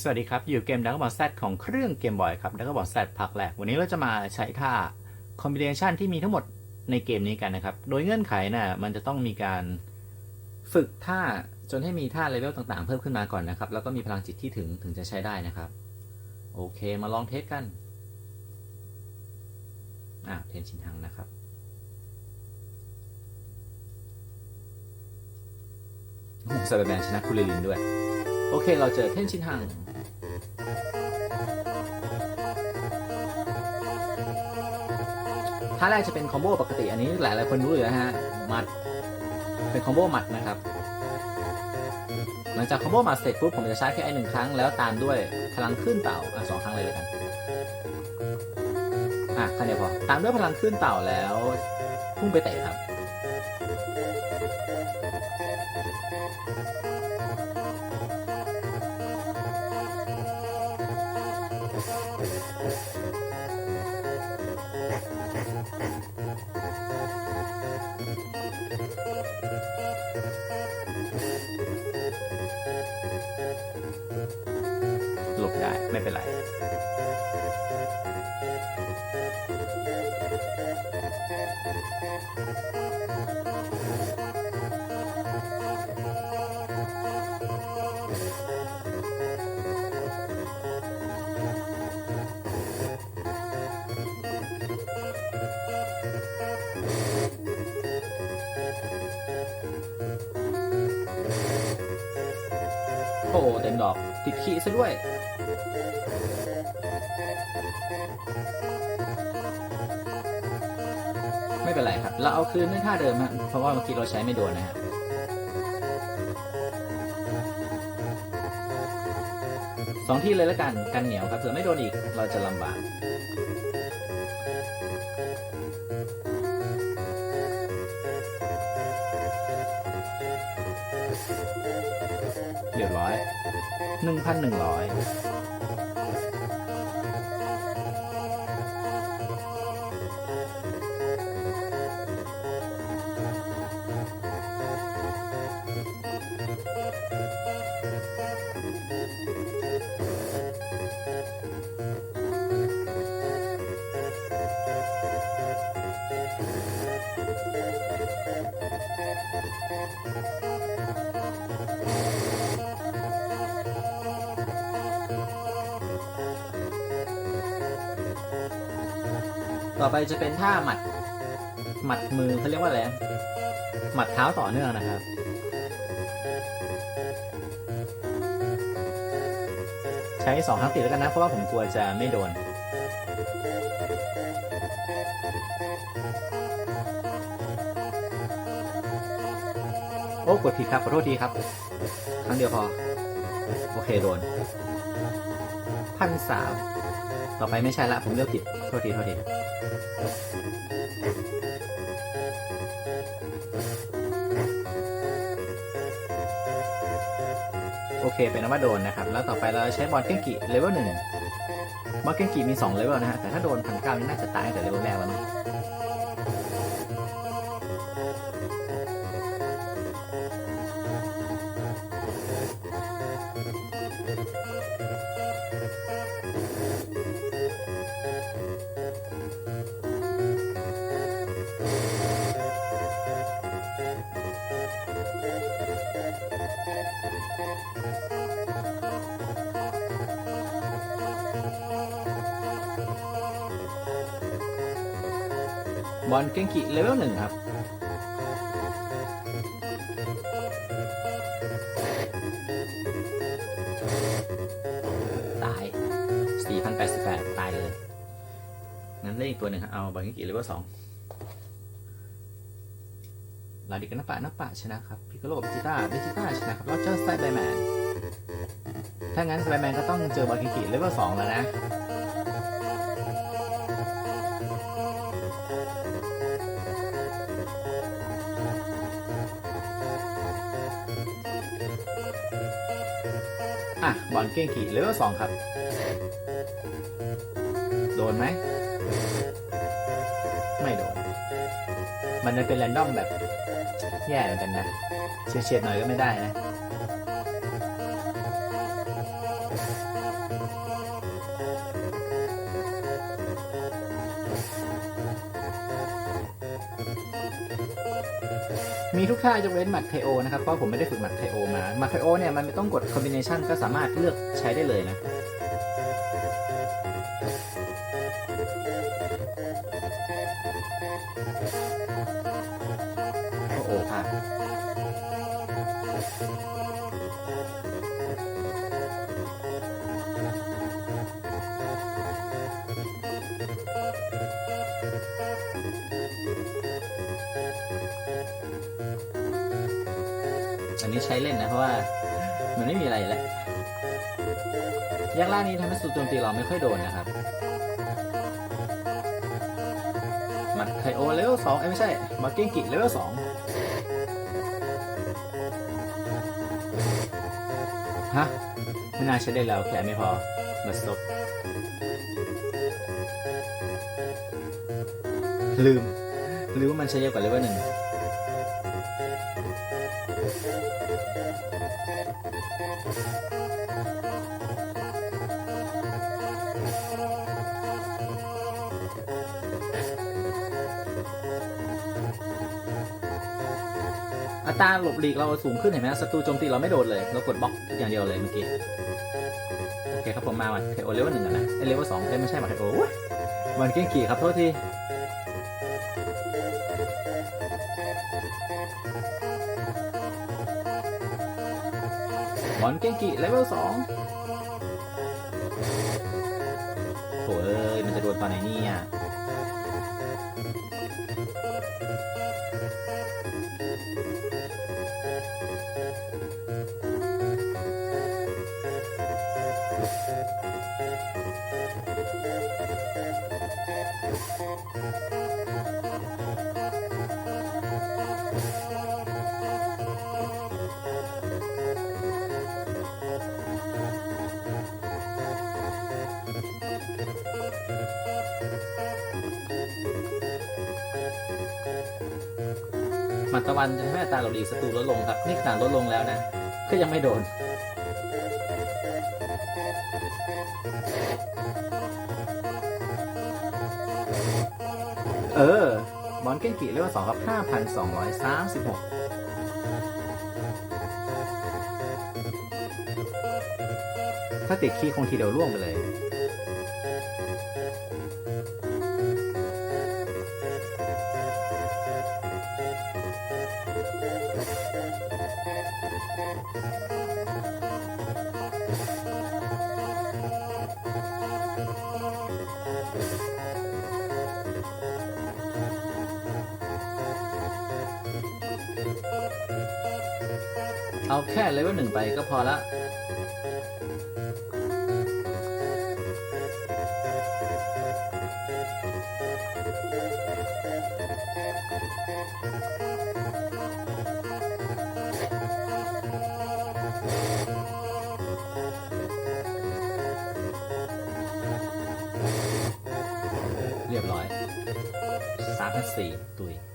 สวัสดีครับ อยู่เกมดักบอลแซของเครื่องเกมบอยครับดักบอลแซดพักแรก วันนี้เราจะมาใช้ท่าคอมบิเนชันที่มีทั้งหมดในเกมนี้กันนะครับ โดยเงื่อนไขน่ะมันจะต้องมีการฝึกท่าจนให้มีท่าเลเวลต่างๆ เพิ่มขึ้นมาก่อนนะครับ แล้วก็มีพลังจิตที่ถึงถึงจะใช้ได้นะครับ โอเคมาลองเทสกันอะเทนชินทังนะครับโอ้ซาเบแมนชนะคุริลินด้วย โอเค เราเจอเทนชินฮัง ท่าแรกจะเป็นคอมโบปกติอันนี้หลายหลายๆคนรู้อยู่แล้วฮะหมัดเป็นคอมโบหมัดนะครับ หลังจากคอมโบหมัดเสร็จปุ๊บผมจะใช้แค่ไอหนึ่งครั้งแล้วตามด้วยพลังขึ้นเต่าอะสองครั้งเลยเลยกันอะแค่นี้พอตามด้วยพลังขึ้นเต่าแล้วพุ่งไปเตะครับ ไม่เป็นไร โอ้เต็มดอก ติดขี้ซะด้วย ไม่เป็นไรครับ เราเอาคืนด้วยท่าเดิมฮะเพราะว่าเมื่อกี้เราใช้ไม่โดนนะฮะสองที่เลยแล้วกันกันเหนียวครับเผื่อไม่โดนอีกเราจะลำบากเรียบร้อยหนึ่งพันหนึ่งร้อย ต่อไปจะเป็นท่าหมัด หมัดมือเขาเรียกว่าอะไร หมัดเท้าต่อเนื่องนะครับ ใช้สองครั้งติดแล้วกันนะ เพราะว่าผมกลัวจะไม่โดน โอ้กดผิดครับ ขอโทษทีครับ ครั้งเดียวพอ โอเคโดนพันสาม ต่อไปไม่ใช่ละผมเลือกผิดโทษทีโทษทีโอเค เป็นว่าโดนนะครับ แล้วต่อไปเราใช้บอลเก้งกิเลเวลหนึ่งบอลเก้งกิมี2เลเวลนะฮะ แต่ถ้าโดนพันเก้านี่น่าจะตายแต่เลเวลแรกแล้วเนอะ บอลเก้งกิเลเวลหนึ่งครับ ตาย 4,088 ตายเลยงั้นเล่นอีกตัวหนึ่งครับ เอาบอลเก้งกิเลเวลสองลาดิกันนัปปะนัปปะชนะครับ พิกโลเบจิต้าเบจิต้าชนะครับแล้วเจอสไตล์แบแมนถ้างั้นสไตล์แมนก็ต้องเจอบอลเก้งกิเลเวลสองแล้วนะ อะ บอลเก้งขี่เลเวลสองครับ โดนไหม ไม่โดน มันจะเป็นแรนดอมแบบ แย่เหมือนกันนะ เฉียดๆหน่อยก็ไม่ได้นะ มีทุกท่ายกเว้นหมัดไคโอนะครับ เพราะผมไม่ได้ฝึกหมัดไคโอมาหมัดไคโอเนี่ยมันไม่ต้องกดคอมบิเนชันก็สามารถเลือกใช้ได้เลยนะ อันนี้ใช้เล่นนะเพราะว่ามันไม่มีอะไรแล้วยักษ์ล่านี้ทำให้สูตรโจมตีเราไม่ค่อยโดนนะครับ มัดไคโอเลเวลสองเอ้ไม่ใช่ มัดเก้งกิเลเวลสองฮะ ไม่น่าใช้ได้แล้วแค่ไม่พอ บัสซบลืม ลืมว่ามันใช้เยอะกว่าเลเวลหนึ่ง อัตราหลบหลีกเราสูงขึ้นเห็นไหมศัตรูโจมตีเราไม่โดนเลย เรากดบล็อกอย่างเดียวเลยเมื่อกี้ โอเคครับผมมาหมัดไคโอเลเวลหนึ่งนะเอเลเวลสองเอไม่ใช่หมัดไคโอ้ยมันเก้งกี่ครับโทษที มอนเก้งกิเลเวลสองโถ่เอ้ย มันจะโดนตอนไหนเนี่ย หมัดตะวันจะทำให้อัตราหลบหลีกศัตรูลดลงครับ นี่ขนาดลดลงแล้วนะ ก็ยังไม่โดน เออ บอลเก้งกิเลเวลสองครับห้าพันสองร้อยสามสิบหกถ้าติดขี้คงทีเดียวร่วงไปเลย เอาแค่เลเวลหนึ่งไปก็พอละ เรียบ